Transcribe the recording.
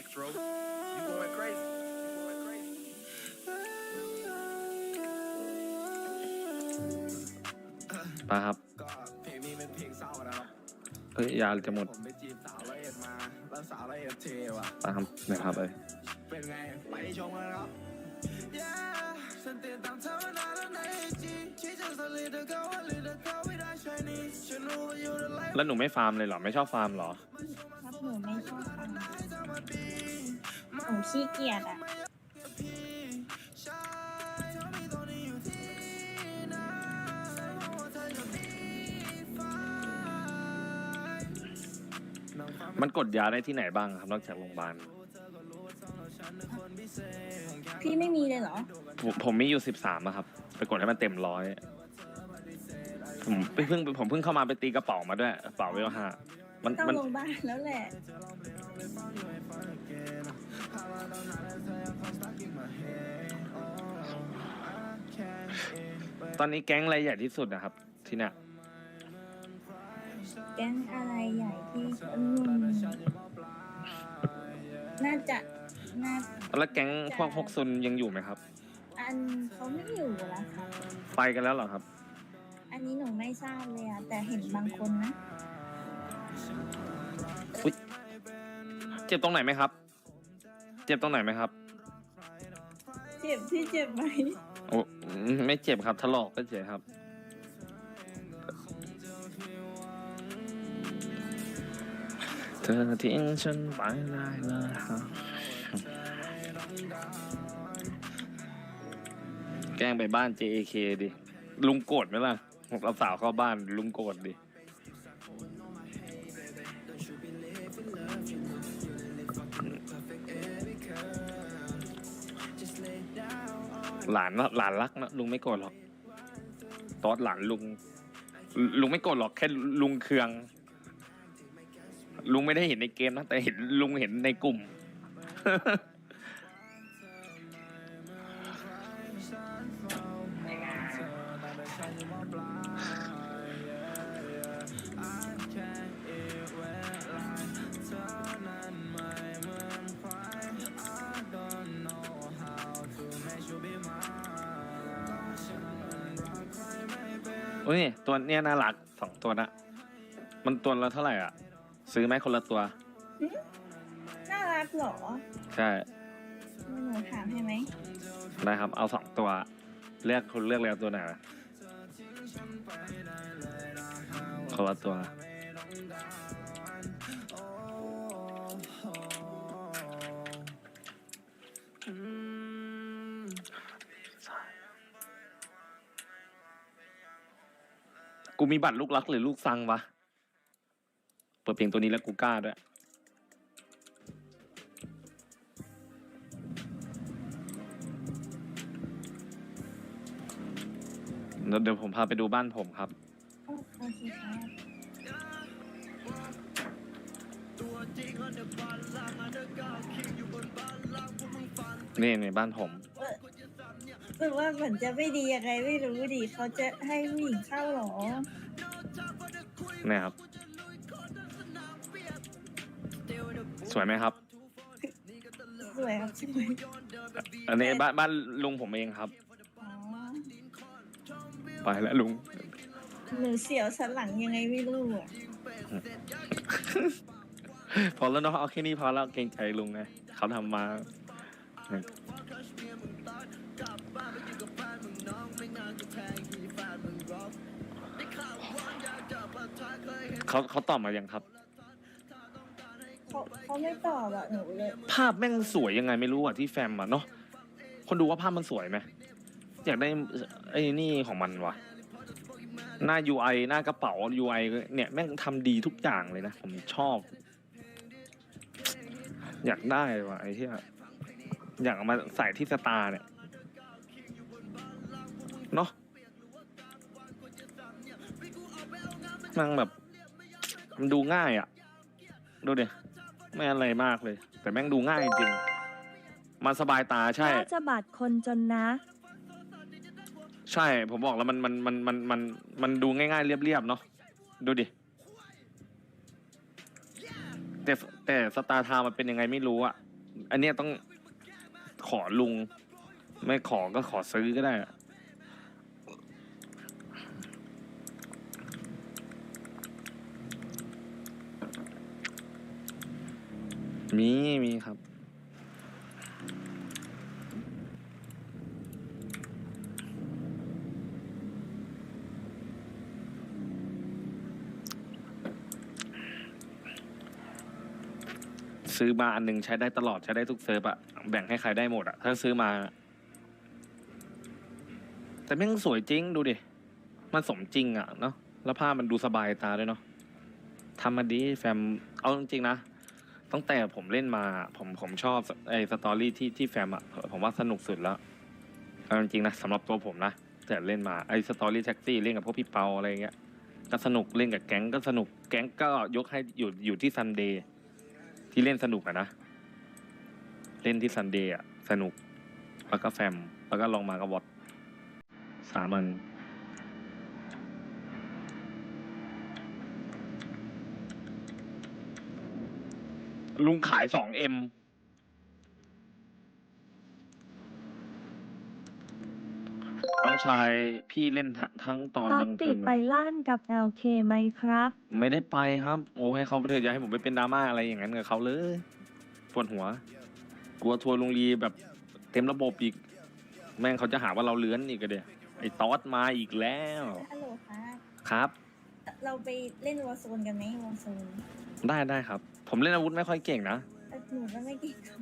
Vectro. You going crazy? You going crazy? ปาครับ ก็เพลงนี้เป็นเพลงเศร้านะครับเฮ้ยยาจะหมดผมไปจีบสาวร้อยเอ็ดมา แล้วสาวร้อยเอ็ดเทว่ะ ปาครับนะครับเลยเป็นไง ไปชมกันครับ Yeah ฉันติดตามเธอมานานแล้วใน IG She's just a little girl a little girl without shiny ฉันรู้ว่า you the light แล้วหนูไม่ฟาร์มเลยเหรอ ไม่ชอบฟาร์มเหรอ ครับหนูไม่ชอบฟัง หนูขี้เกียจอะมันกดยาได้ที่ไหนบ้างครับนอกจากโรงพยาบาลพี่ไม่มีเลยเหรอ ผมผมมีอยู่สิบสามครับ ไปกดให้มันเต็มร้อยผมเพิ่งผมเพิ่งเข้ามาไปตีกระเป๋ามาด้วยกระเป๋าเวลห้ามันต้องมันโรงพยาบาลแล้วแหละ ตอนนี้แก๊งอะไรใหญ่ที่สุดนะครับ ที่เนี่ยแก๊งอะไรใหญ่ที่สุดอืมน่าจะน่าแล้วแก๊งพวกพกซุนยังอยู่ไหมครับ อันเขาไม่อยู่แล้วครับไปกันแล้วเหรอครับ อันนี้หนูไม่ทราบเลยอะแต่เห็นบางคนนะ เจ็บตรงไหนไหมครับ เจ็บตรงไหนไหมครับ เจ็บที่เจ็บไหมโอ้ไม่เจ็บครับถลอกก็เจ็บครับ เธอทิ้งฉันไปได้เลยครับ แกล้งไปบ้าน JAK ดิ ลุงโกรธไหมล่ะเราสาวเข้าบ้านลุงโกรธดิ หลานนะหลานรักนะลุงไม่โกรธหรอก ตอดหลานลุง ลุงไม่โกรธหรอกแค่ลุงเคือง ลุงไม่ได้เห็นในเกมนะแต่เห็นลุงเห็นในกลุ่ม อ้ยตัวเนี้ยน่ารักสองตัวนะมันตัวละเท่าไหร่อะ ซื้อไหมคนละตัว น่ารักเหรอใช่หนูถามให้ไหมได้ครับ เอาสองตัว เลือกคุณเลือกเลยเอาตัวไหนคนละตัว กูมีบัตรลูกรักหรือลูกซังวะ เปิดเพลงตัวนี้แล้วกูกล้าด้วย เดี๋ยวผมพาไปดูบ้านผมครับ โอเคครับนี่ในบ้านผม สึกว่าเหมือนจะไม่ดียังไงไม่รู้ดิเขาจะให้ผู้หญิงเข้าเหรอเนี่ยครับ สวยไหมครับ สวยครับสวยอันนี้บ้านบ้านลุงผมเองครับ อ๋อไปแล้วลุง หนูเสียวสันหลังยังไงไม่รู้อะพอแล้วเนาะเอาแค่นี้พอแล้วเกรงใจลุงไงเขาทำมา เขาเขาตอบมายังครับ เขาเขาไม่ตอบอะหนูเลยภาพแม่งสวยยังไงไม่รู้อะที่แฟมอะเนาะคนดูว่าภาพมันสวยไหมอยากได้ไอ้นี่ของมันวะหน้า UI หน้ากระเป๋า UI เนี่ยแม่งทำดีทุกอย่างเลยนะผมชอบ อยากได้ว่ะไอ้ที่อยากเอามาใส่ที่สตาร์เนี่ยเนาะ มันแบบ มันดูง่ายอะ ดูดิไม่อะไรมากเลย แต่แม่งดูง่ายจริง มันสบายตาใช่น่าจะบาดคนจนนะ ใช่ ผมบอกแล้วมันมันมันมันมันมันดูง่ายๆ เรียบๆเนาะดูดิ แต่แต่แต่สตาร์ทาวมันเป็นยังไงไม่รู้อะอันเนี้ยต้องขอลุง ไม่ขอก็ขอซื้อก็ได้อะ มีมีครับ ซื้อมาอันหนึ่งใช้ได้ตลอดใช้ได้ทุกเซิร์ฟอะแบ่งให้ใครได้หมดอะถ้าซื้อมา แต่แม่งสวยจริงดูดิ มันสมจริงอะเนาะแล้วผ้ามันดูสบายตาด้วยเนาะทำมาดีแฟมเอาจริงๆนะ ตั้งแต่ผมเล่นมาผมผมชอบไอ้สตอรี่ที่ที่แฟมอะผมว่าสนุกสุดแล้วเอาจริงๆนะสำหรับตัวผมนะแต่เล่นมาไอ้สตอรี่แท็กซี่เล่นกับพวกพี่เปาอะไรเงี้ยก็สนุกเล่นกับแก๊งก็สนุกแก๊งก็ยกให้อยู่อยู่ที่ซันเดย์ที่เล่นสนุกอะนะเล่นที่ซันเดย์อะสนุก แล้วก็แฟม แล้วก็ลองมากับวอตสามอัน ลุงขายสองเอ็มน้องชายพี่เล่นทั้งทั้งตอนท็อปกลางติคืดนไปล้านกับ LK ไหมครับ ไม่ได้ไปครับ โอ้ให้เขาไปเถอะอย่าให้ผมไปเป็นดราม่าอะไรอย่างนั้นกับเขาเลยปวดหัว กลัวทัวร์ลุงลีแบบเต็มระบบอีก แม่งเขาจะหาว่าเราเลื้อนอีกก็เดียไอ้ตอสมาอีกแล้ว ฮัลโหลครับครับ เราไปเล่นวอร์โซนกันไหมวอร์โซนได้ได้ครับ ผมเล่นอาวุธไม่ค่อยเก่งนะเอ่อหนูก็ไม่เก่งครับ